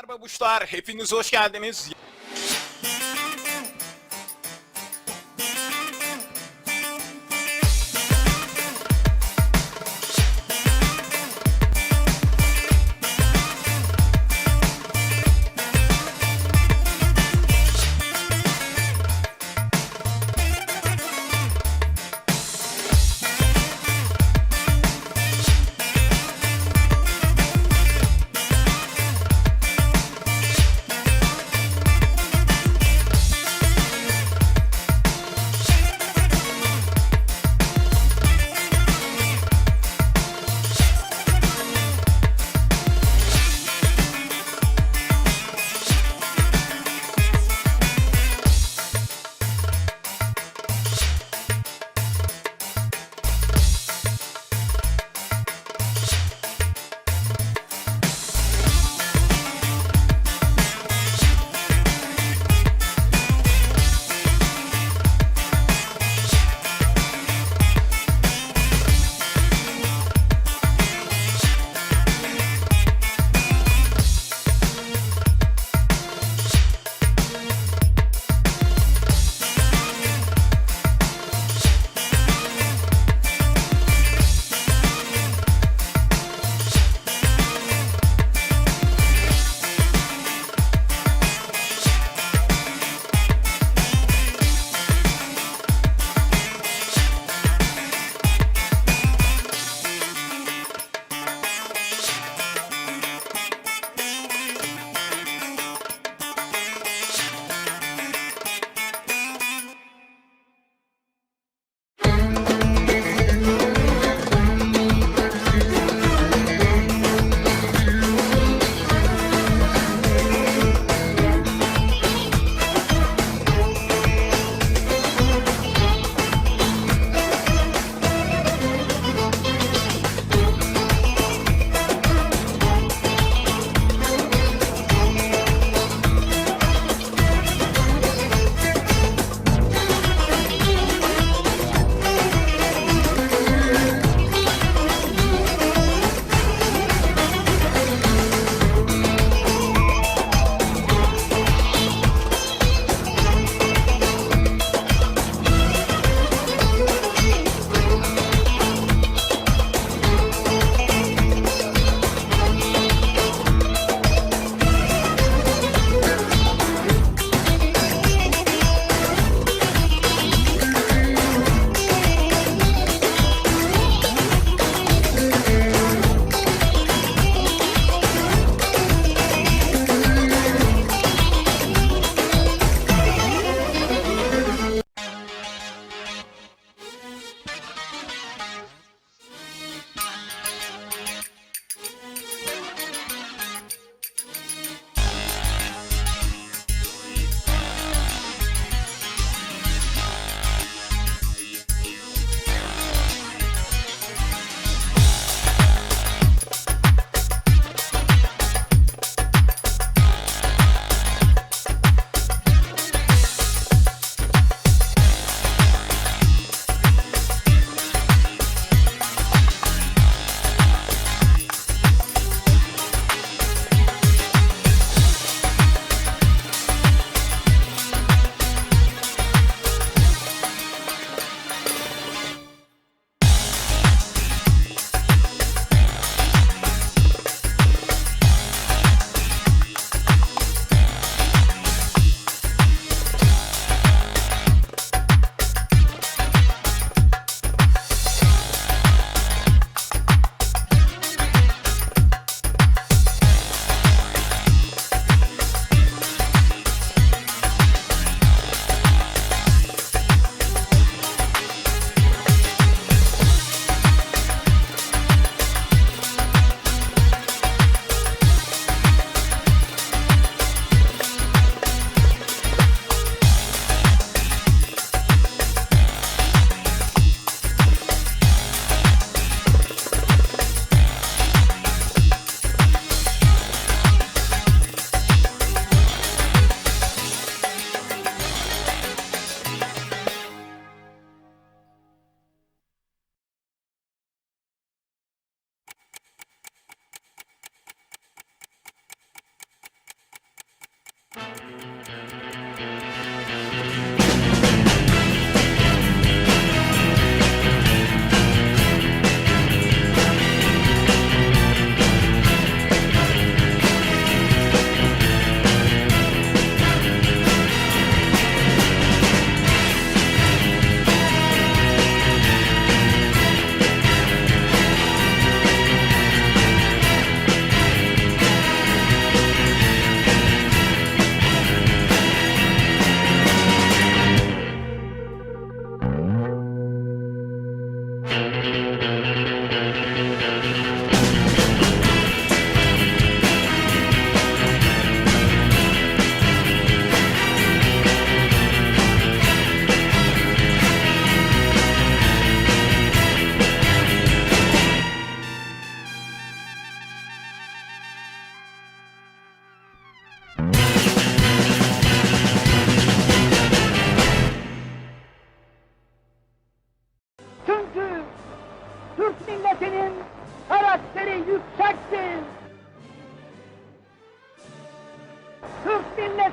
Merhabalar babuşlar, hepiniz hoş geldiniz.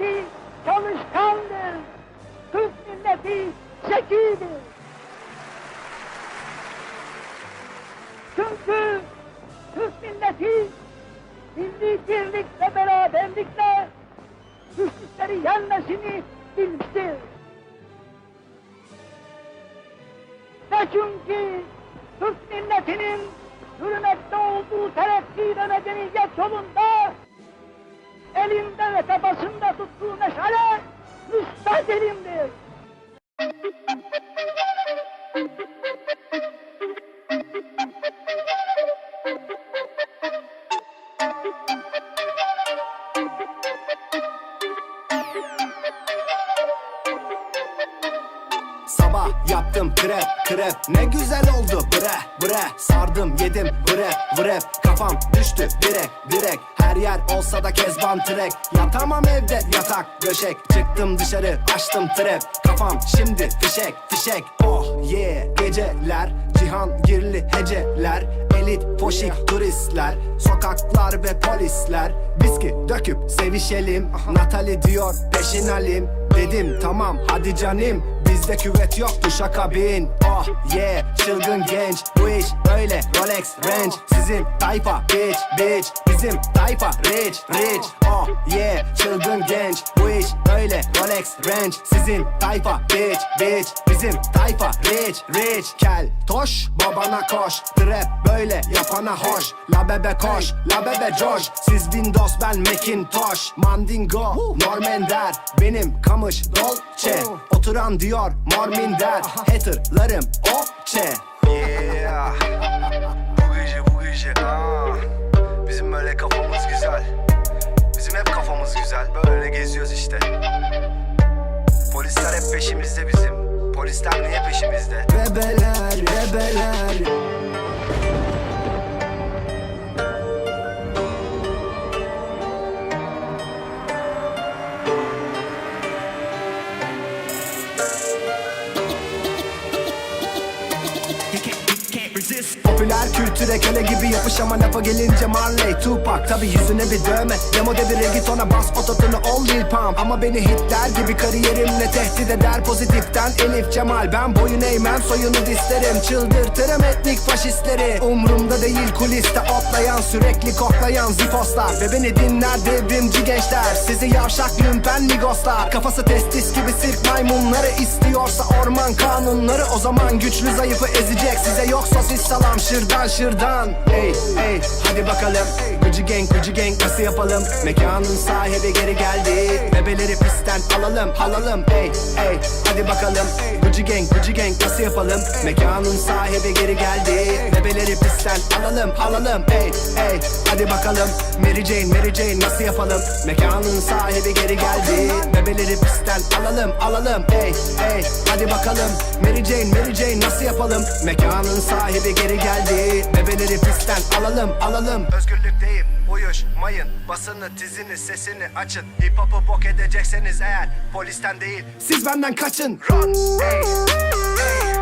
Milleti çalışkandır. Türk milleti zekidir. Çünkü Türk milleti milli birlik ve beraberlikle güçlükleri yenmesini bilmiştir. Ve çünkü Türk milletinin hürmette olduğu terakki ve medeniyet yolunda elinde ve kafasında tuttuğu meşale müstadelimdir. Krep Ne güzel oldu bre bre. Sardım yedim bre bre. Kafam düştü direk direk Her yer olsa da kezban trek. Yatamam evde yatak döşek. Çıktım dışarı açtım trap Kafam şimdi fişek fişek. Oh yeah geceler. Cihan girli heceler. Elit poşik turistler. Sokaklar ve polisler. Viski döküp sevişelim. Natali diyor peşin alim Dedim tamam hadi canim Bizde küvet yok duşa bin. Oh yeah çılgın genç. Bu iş böyle Rolex Range. Sizin tayfa bitch bitch. Bizim tayfa rich rich. Oh yeah çılgın genç. Bu iş böyle Rolex Range. Sizin tayfa bitch bitch. Bizim tayfa rich rich. Kel toş babana koş Trap böyle yapana hoş. La bebe koş la bebe coş. Siz Windows ben Macintosh. Mandingo Normender Benim kamış Dolce. Oturan diyor mor minder Haterlarım okçe Yeah. Bu gece bu gece aa. Bizim böyle kafamız güzel. Bizim hep kafamız güzel. Böyle geziyoruz işte. Polisler hep peşimizde bizim. Polisler niye peşimizde? Bebeler bebeler Popüler kültüre köle gibi yapış ama lafa gelince Marley Tupac Tabi yüzüne bir dövme. Demo de bir reggaetona bas ototunu ol Lil Pump. Ama beni hitler gibi kariyerimle tehdit eder Pozitiften Elif Cemal. Ben boyun eğmem soyunu dislerim Çıldırtırım etnik faşistleri. Umrumda değil kuliste otlayan Sürekli koklayan zifoslar. Ve beni dinler devrimci gençler. Sizi yavşak lümpen migoslar. Kafası testis gibi sirk maymunları istiyorsa orman kanunları. O zaman güçlü zayıfı ezecek Size yok sosis salam şırdan şırdan. Hey hey hadi bakalım Gıcı gang gıcı gang nasıl yapalım. Mekanın sahibi geri geldi. Bebeleri pistten alalım alalım Hey hey hadi bakalım. Gıcı gang gıcı gang nasıl yapalım. Mekanın sahibi geri geldi. Bebeleri pistten alalım alalım Hey hey hadi bakalım. Mary Jane Mary Jane nasıl yapalım. Mekanın sahibi geri geldi. Bebeleri pistten alalım alalım. Hey hey hadi bakalım. Mary Jane Mary Jane nasıl yapalım? Mekanın sahibi geri geldi. Bebeleri pistten alalım alalım. Özgürlükteyim uyuşmayın Basını tizini sesini açın. Hip hop'u bok edecekseniz eğer Polisten değil. Siz benden kaçın. Run ey ey